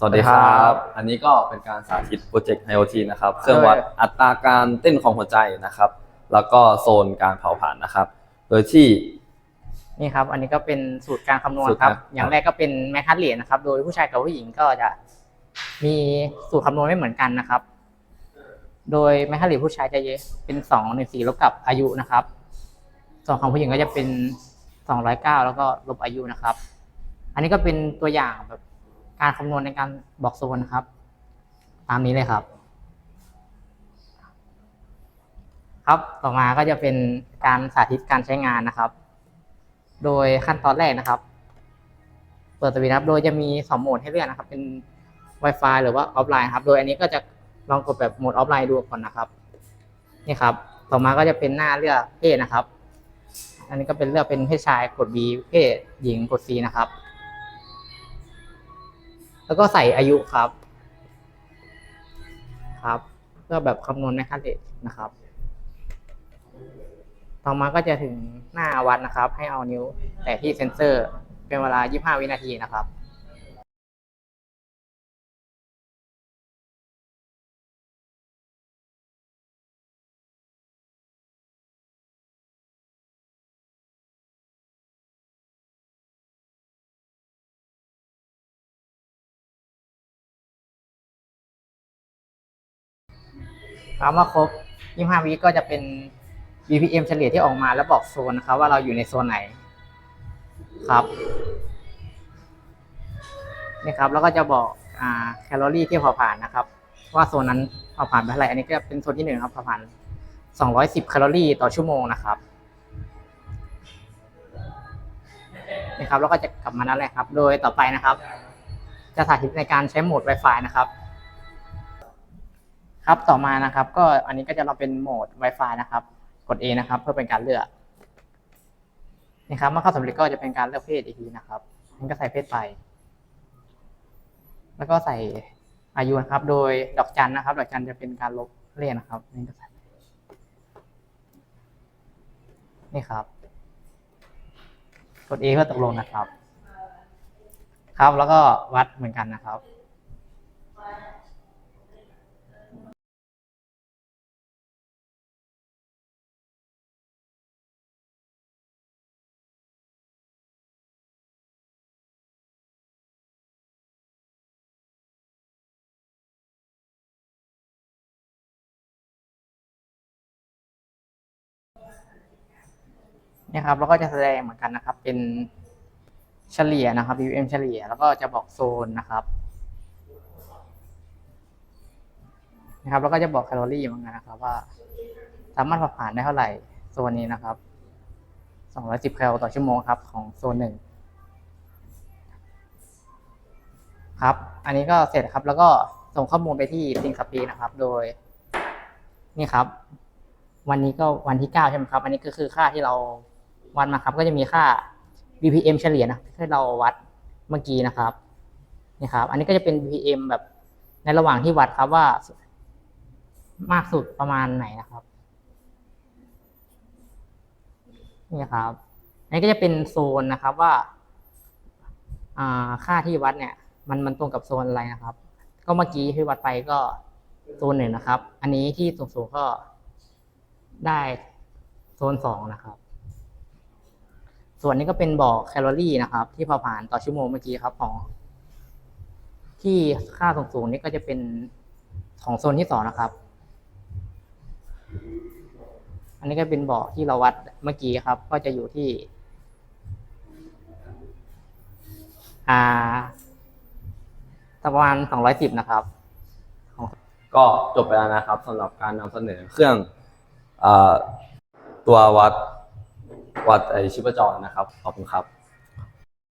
สวัสดีครับ อันนี้ก็เป็นการสาธิตโปรเจกต์ IoT นะครับ เครื่องวัดอัตราการเต้นของหัวใจนะครับ แล้วก็โซนการเผาผลาญนะครับ โดยที่ นี่ครับ อันนี้ก็เป็นสูตรการคำนวณสูตรครับครับอย่างแรกก็เป็นแมคคัสเหรียญนะครับ โดยผู้ชายกับผู้หญิงก็จะมีสูตรคำนวณไม่เหมือนกันนะครับ โดยแมคคัสเหรียญผู้ชายจะเป็นสองในสี่ลบกับอายุนะครับ ส่วนของผู้หญิงก็จะเป็นสองร้อยเก้าแล้วก็ลบอายุนะครับ อันนี้ก็เป็นตัวอย่างแบบ การคำนวณในการบอกโซนนะครับ ตามนี้เลยครับ ครับต่อมาก็จะเป็นการสาธิตการใช้งานนะครับ โดยขั้นตอนแรกนะครับ เปิดสวิตช์ครับ โดยจะมีสองโหมดให้เลือกนะครับ เป็น Wi-Fi หรือว่าออฟไลน์ครับ โดยอันนี้ก็จะลองกดแบบโหมดออฟไลน์ดูก่อนนะครับนี่ครับ ต่อมาก็จะเป็นหน้าเลือกเพศนะครับ อันนี้ก็เป็นเลือกเป็นเพศชายกด B เพศหญิงกด C นะครับ แล้วก็ใส่อายุครับ ครับเพื่อแบบคำนวณในขั้นเด็นะครับ ต่อมาก็จะถึงหน้าวัดนะครับ ให้เอานิ้ว แตะที่เซ็นเซอร์เป็นเวลา 25 วินาทีนะครับ ครับเมื่อครบ 25 วิก็จะเป็น BPM เฉลี่ยที่ออกมาแล้วบอกโซนนะครับ ว่าเราอยู่ในโซนไหนครับนี่ครับ แล้วก็จะบอกอ่าแคลอรี่ที่เผาผลาญนะครับ ว่าโซนนั้นเผาผลาญไปเท่าไหร่อันนี้ก็เป็นโซนที่หนึ่งครับเผาผลาญ210 แคลอรี่ต่อชั่วโมงนะครับนี่ครับแล้วก็จะกลับมานั่นแหละครับ โดยต่อไปนะครับ จะสาธิตในการใช้โหมด Wi-Fi นะครับ ครับต่อมานะครับ ก็อันนี้ก็จะเราเป็นโหมด Wi-Fi นะครับ กด A นะครับ เพื่อเป็นการเลือกนี่ครับเมื่อเข้าสำเร็จก็จะเป็นการเลือกเพศอีกทีนะครับนี่ก็ใส่เพศไป แล้วก็ใส่อายุนะครับ โดยดอกจันนะครับ ดอกจันจะเป็นการลบเลขนะครับนี่ก็ใส่นี่ครับ กด A เพื่อตกลงนะครับ ครับแล้วก็วัดเหมือนกันนะครับ นี่ครับแล้วก็จะแสดงเหมือนกันนะครับ เป็นเฉลี่ยนะครับ BPM เฉลี่ยแล้วก็จะบอกโซนนะครับนะครับ แล้วก็จะบอกแคลอรี่เหมือนกันนะครับ ว่า สามารถผ่านได้เท่าไหร่โซนนี้นะครับ210แคลต่อชั่วโมงครับของโซนหนึ่งครับ อันนี้ก็เสร็จครับ แล้วก็ส่งข้อมูลไปที่ t h i n k s p e e d นะครับ โดย นี่ครับ วันนี้ก็วันที่เก้าใช่ไหมครับ อันนี้ก็คือค่าที่เรา วัดมาครับ ก็จะมีค่า BPM เฉลี่ยนะที่เราวัดเมื่อกี้นะครับนี่ครับ อันนี้ก็จะเป็น BPM แบบในระหว่างที่วัดครับว่า มากสุดประมาณไหนนะครับนี่ครับอันนี้ก็จะเป็นโซนนะครับว่าอ่าค่าที่วัดเนี่ย มันมันตรงกับโซนอะไรนะครับ ก็เมื่อกี้ที่วัดไปก็โซนหนึ่งนะครับ อันนี้ที่สูงๆก็ได้โซนสองนะครับ ส่วนนี้ก็เป็นบอกแคลอรี่นะครับ ที่เผาผลาญต่อชั่วโมงเมื่อกี้ครับของ ที่ค่าสูงๆนี่ก็จะเป็นของโซนที่สองนะครับ อันนี้ก็เป็นบอกที่เราวัดเมื่อกี้ครับ ก็จะอยู่ที่อ่าประมาณสองร้อยสิบนะครับ ก็จบไปแล้วนะครับสำหรับการนำเสนอเครื่องอตัววัด วัดไอชิปจรนะครับ ขอบคุณครับ